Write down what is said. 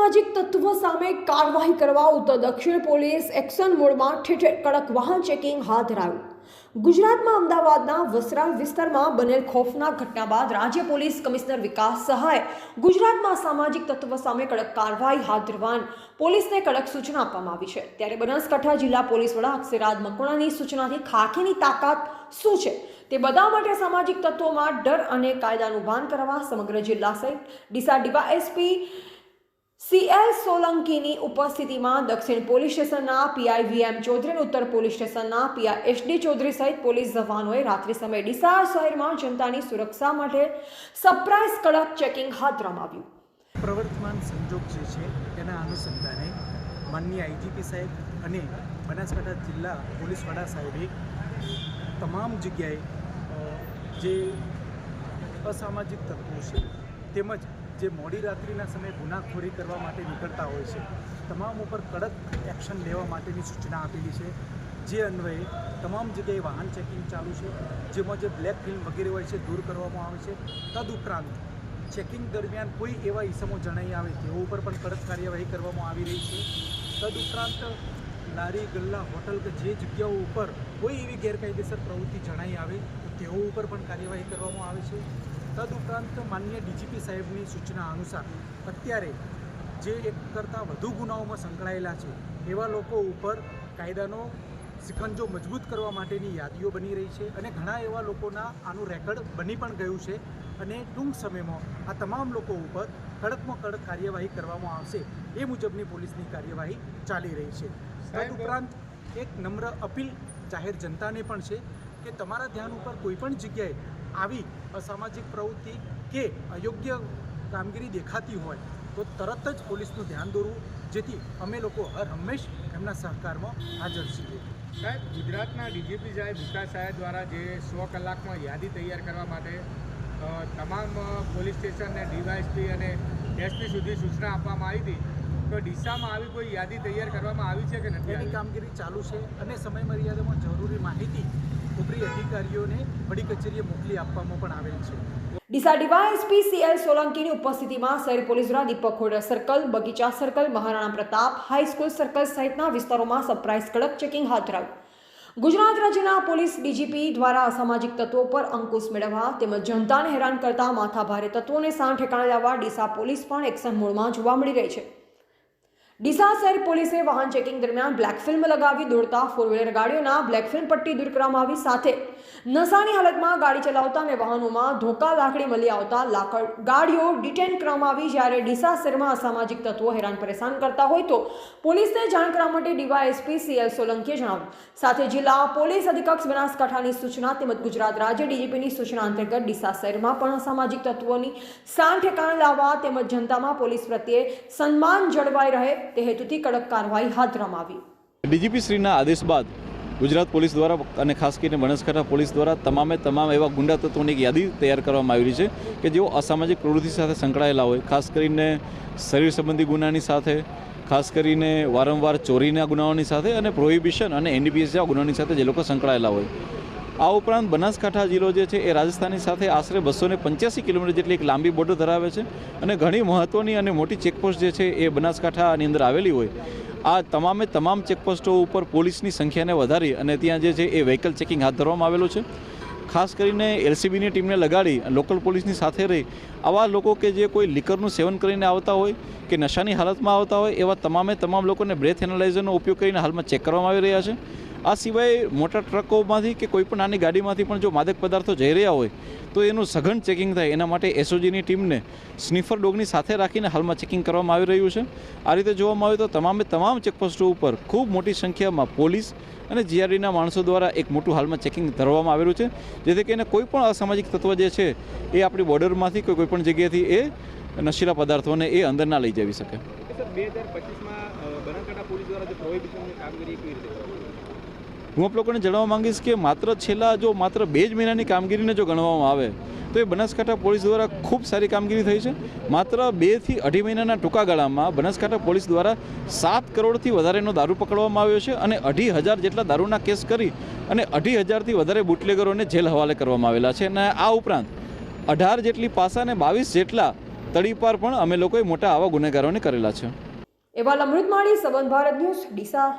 અસામાજિક તત્વો સામે કાર્યવાહી કરવા ઉત્તર દક્ષિણ પોલીસ એક્શન મોડમાં ઠેઠેર કડક વાહન ચેકિંગ હાથ ધરાયું. ગુજરાતમાં અમદાવાદના વસરાલ વિસ્તારમાં બનેલ ખોફના ઘટના બાદ રાજ્ય પોલીસ કમિશનર વિકાસ સહાય, ગુજરાતમાં સામાજિક તત્વો સામે કડક કાર્યવાહી હાથ ધરવાન પોલીસને કડક સૂચના આપવામાં આવી છે. ત્યારે બનાસકાંઠા જિલ્લા પોલીસ વડા અક્ષરાજ મકવાણાની સૂચનાથી ખાખીની તાકાત શું છે? તે બધા માટે સામાજિક તત્વોમાં ડર અને કાયદાનું ભાન કરવા સમગ્ર જિલ્લા સહિત ડીસા ડીવાયએસપી સીએલ સોલંકીની ઉપસ્થિતિમાં દક્ષિણ પોલીસ સ્ટેશનના પીઆઈ વીએમ ચૌધરી ઉત્તર પોલીસ સ્ટેશનના પીઆઈ એસડી ચૌધરી સહિત પોલીસ જવાનોએ રાત્રિ સમયે ડીસા શહેરમાં જનતાની સુરક્ષા માટે સરપ્રાઇઝ કડક ચેકિંગ હાથ ધરવામાં પ્રવર્તમાન સંજોગ જે છે, તેના અનુસંધાને માનનીય આઈજીપી સાહેબ અને બનાસકાંઠા જિલ્લા પોલીસ વડા સાહેબે તમામ જગ્યાએ જે અસામાજિક તત્વો છે, તેમજ જે મોડી રાત્રિના સમયે ગુનાખોરી કરવા માટે નીકળતા હોય છે, તમામ ઉપર કડક એક્શન લેવા માટેની સૂચના આપેલી છે. જે અન્વયે તમામ જગ્યાએ વાહન ચેકિંગ ચાલુ છે, જેમાં જે બ્લેક ફિલ્મ વગેરે હોય છે દૂર કરવામાં આવે છે. તદુપરાંત ચેકિંગ દરમિયાન કોઈ એવા ઈસમો જણાઈ આવે તેઓ ઉપર પણ કડક કાર્યવાહી કરવામાં આવી રહી છે. તદુપરાંત લારી, ગલ્લા, હોટલ કે જે જગ્યાઓ ઉપર કોઈ એવી ગેરકાયદેસર પ્રવૃત્તિ જણાઈ આવે તો તેઓ ઉપર પણ કાર્યવાહી કરવામાં આવે છે. તદુપરાંત માન્ય ડીજીપી સાહેબની સૂચના અનુસાર અત્યારે જે એક કરતાં વધુ ગુનાઓમાં સંકળાયેલા છે એવા લોકો ઉપર કાયદાનો શિખંજો મજબૂત કરવા માટેની યાદીઓ બની રહી છે અને ઘણા એવા લોકોના આનું રેકર્ડ બની પણ ગયું છે અને ટૂંક સમયમાં આ તમામ લોકો ઉપર કડકમાં કડક કાર્યવાહી કરવામાં આવશે એ મુજબની પોલીસની કાર્યવાહી ચાલી રહી છે. તદુપરાંત એક નમ્ર અપીલ જાહેર જનતાને પણ છે કે તમારા ધ્યાન ઉપર કોઈ પણ જગ્યાએ આવી અસામાજિક પ્રવૃત્તિ કે અયોગ્ય કામગીરી દેખાતી હોય, તો તરત જ પોલીસનું ધ્યાન દોરવું, જેથી અમે લોકો હર હંમેશ એમના સહકારમાં હાજર છીએ. સાહેબ, ગુજરાતના ડીજીપી સાહેબ વિકાસ સાહેબ દ્વારા જે સો કલાકમાં યાદી તૈયાર કરવા માટે તમામ પોલીસ સ્ટેશનને ડીવાયએસપી અને એસપી સુધી સૂચના આપવામાં આવી હતી. તો ડીસામાં આવી કોઈ યાદી તૈયાર કરવામાં આવી છે કે નથી એની કામગીરી ચાલુ છે અને સમય મર્યાદામાં જરૂરી માહિતી ઉપરી અધિકારીઓને વડી કચેરીએ મોકલી આપવામાં પણ આવેલ છે. ડીસા ડીવાયએસપી સીએલ સોલંકીની ઉપસ્થિતિમાં શહેર પોલીસ દ્વારા દીપક ખોડર સર્કલ બગીચા circle Maharana Pratap high school circle સહિતના વિસ્તારોમાં સરપ્રાઇઝ કડક ચેકિંગ હાથ ધરાયું. ગુજરાત રાજ્યના પોલીસ ડીજીપી દ્વારા અસામાજિક તત્વો પર અંકુશ મેળવવા તેમજ જનતાને હેરાન કરતા માથાભારે તત્વોને સાણ ઠેકાણે લાવવા ડીસા પોલીસ પણ એક્શન મોડમાં જોવા મળી રહી છે. ડીસા શહેર પોલીસે વાહન ચેકિંગ દરમિયાન બ્લેક ફિલ્મ લગાવી, દોડતા ફોર વ્હીલર ગાડીઓના બ્લેક ફિલ્મ પટ્ટી દૂર કરવામાં આવી સાથે. નશાની હાલતમાં ગાડી ચલાવતા અને વાહનોમાં ધોકા લાકડી મળી આવતા લાકડ ગાડીઓ ડિટેન કરવામાં આવી. જ્યારે ડીસા શહેરમાં અસામાજિક તત્વો હેરાન પરેશાન કરતા હોય તો પોલીસને જાણ કરવા માટે ડીવાયએસપી સીએલ સોલંકીએ જણાવ્યું. સાથે જિલ્લા પોલીસ અધિકક્ષ બનાસકાંઠાની સૂચના તેમજ ગુજરાત રાજ્ય ડીજીપીની સૂચના અંતર્ગત ડીસા શહેરમાં પણ અસામાજિક તત્વોની સાંઠેકાણ ઠેકાણે લાવવા તેમજ જનતામાં પોલીસ પ્રત્યે સન્માન જળવાઈ રહે તે હેતુથી કડક કાર્યવાહી હાથ ધરવામાં આવી. ડીજીપી શ્રીના આદેશ બાદ ગુજરાત પોલીસ દ્વારા અને ખાસ કરીને બનાસકાંઠા પોલીસ દ્વારા તમામે તમામ એવા ગુંડા તત્વોની એક યાદી તૈયાર કરવામાં આવેલી છે કે જેઓ અસામાજિક પ્રવૃત્તિ સાથે સંકળાયેલા હોય. ખાસ કરીને શરીર સંબંધી ગુનાની સાથે, ખાસ કરીને વારંવાર ચોરીના ગુનાઓની સાથે અને પ્રોહિબિશન અને એનડીપીએસ જેવા ગુનાઓની સાથે જે લોકો સંકળાયેલા હોય. આ ઉપરાંત બનાસકાંઠા જિલ્લો જે છે એ રાજસ્થાનની સાથે આશરે બસો પંચ્યાસી કિલોમીટર જેટલી એક લાંબી બોર્ડર ધરાવે છે અને ઘણી મહત્ત્વની અને મોટી ચેકપોસ્ટ જે છે એ બનાસકાંઠાની અંદર આવેલી હોય. આ તમામે તમામ ચેકપોસ્ટો ઉપર પોલીસની સંખ્યાને વધારી અને ત્યાં જે છે એ વ્હીકલ ચેકિંગ હાથ ધરવામાં આવેલું છે. ખાસ કરીને એલસીબીની ટીમને લગાડી લોકલ પોલીસની સાથે રહી. આવા લોકો કે જે કોઈ લિકરનું સેવન કરીને આવતા હોય કે નશાની હાલતમાં આવતા હોય એવા તમામે તમામ લોકોને બ્રેથ એનાલાઇઝરનો ઉપયોગ કરીને હાલમાં ચેક કરવામાં આવી રહ્યા છે. આ સિવાય મોટા ટ્રકોમાંથી કે કોઈ પણ નાની ગાડીમાંથી પણ જો માદક પદાર્થો જઈ રહ્યા હોય, તો એનું સઘન ચેકિંગ થાય. એના માટે એસઓજીની ટીમને સ્નીફર ડોગની સાથે રાખીને હાલમાં ચેકિંગ કરવામાં આવી રહ્યું છે. આ રીતે જોવામાં આવે તો તમામે તમામ ચેકપોસ્ટો ઉપર ખૂબ મોટી સંખ્યામાં પોલીસ અને જીઆરડીના માણસો દ્વારા એક મોટું હાલમાં ચેકિંગ ધરવામાં આવેલું છે. જેથી કરીને કોઈ પણ અસામાજિક તત્વ જે છે, એ આપણી બોર્ડરમાંથી કોઈ પણ જગ્યાએથી એ નશીલા પદાર્થોને એ અંદર ના લઈ જવી શકે. બે હજાર પચીસમાં? હું આપ લોકોને જણાવવા માંગીશ કે માત્ર છેલ્લા જો માત્ર બે જ મહિનાની કામગીરીને જો ગણવામાં આવે, તો એ બનાસકાંઠા પોલીસ દ્વારા ખૂબ સારી કામગીરી થઈ છે. માત્ર બેથી અઢી મહિનાના ટૂંકા ગાળામાં બનાસકાંઠા પોલીસ દ્વારા સાત કરોડથી વધારેનો દારૂ પકડવામાં આવ્યો છે અને અઢી હજાર જેટલા દારૂના કેસ કરી અને અઢી હજારથી વધારે બુટલેગરોને જેલ હવાલે કરવામાં આવેલા છે. અને આ ઉપરાંત અઢાર જેટલી પાસા અને બાવીસ જેટલા તડીપાર પણ અમે લોકોએ મોટા આવા ગુનેગારોને કરેલા છે. એવા અમૃતમાળી સંબંધ ભારત ન્યૂઝ, ડીસા.